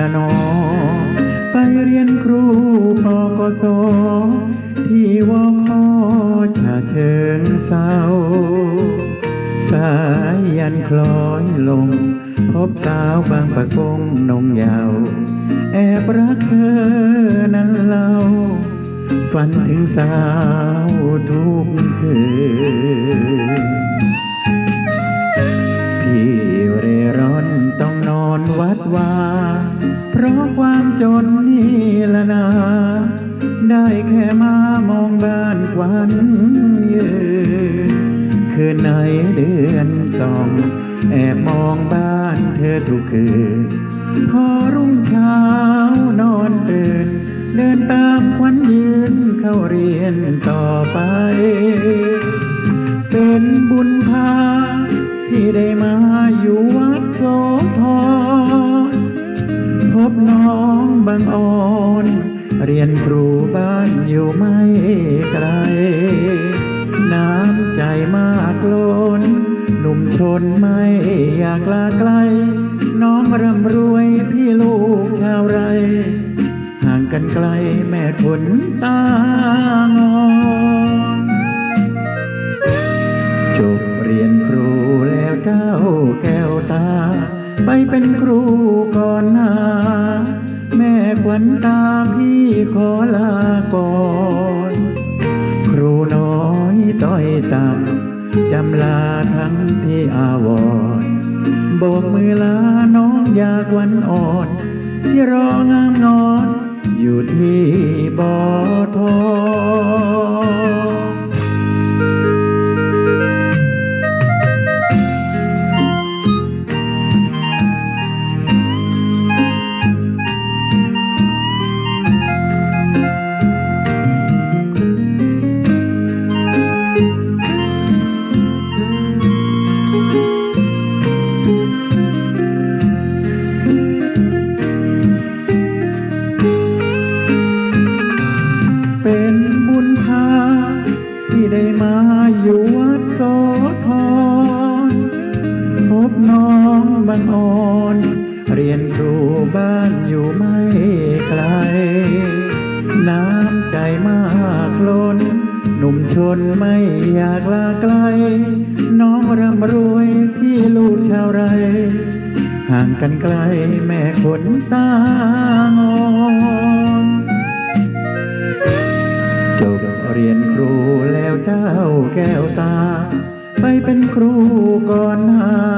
ละนอ ไปเรียนครูปกศที่วอคอชาเชิงเศร้าสายยันคล้อยลง พบสาวบางประกงนงยาว แอบรักเธอนั้นเล่า ฝันถึงสาวทุกคืน ละนา ได้แค่มามองบ้านควันยืนคืนไหนเดือนสอง แอบมองบ้านเธอทุกคืน พอรุ่งเช้านอนตื่น เดินตามควันยืนเข้าเรียนต่อไป เป็นบุญพาที่ได้มา บางออนเรียนครูบ้านอยู่ไม่ไกล น้ำใจมากล้นหนุ่มชนไม่อยากลาไกล น้องร่ำรวยพี่ลูกชาวไร ห่างกันไกลแม่คนตางอนจบเรียนครูแล้วเจ้าแก้วตา ไปเป็นครูก่อนหน้า ขวัญตาพี่ขอลาก่อน ครูน้อยต้อยต่ำจำลาทั้งที่อาวรณ์โบกมือลาน้องอยากวันอ่อน ที่รองามนอน อยู่ที่บอทอง เรียนครูบ้านอยู่ไม่ไกล น้ำใจมากล้น หนุ่มชนไม่อยากลาไกล น้องร่ำรวยพี่ลูกชาวไร ห่างกันไกลแม่คนตางอนจบเรียนครูแล้วเจ้าแก้วตา ไปเป็นครูก่อนหา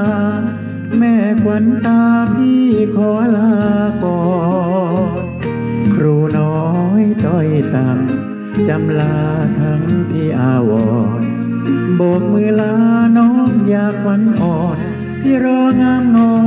วันตาพี่ขอลาก่อนครูน้อยต้อยต่ำจำลาทั้งที่อาวรโบกมือลาน้องอยากฝันอ่อน ที่รองามงอ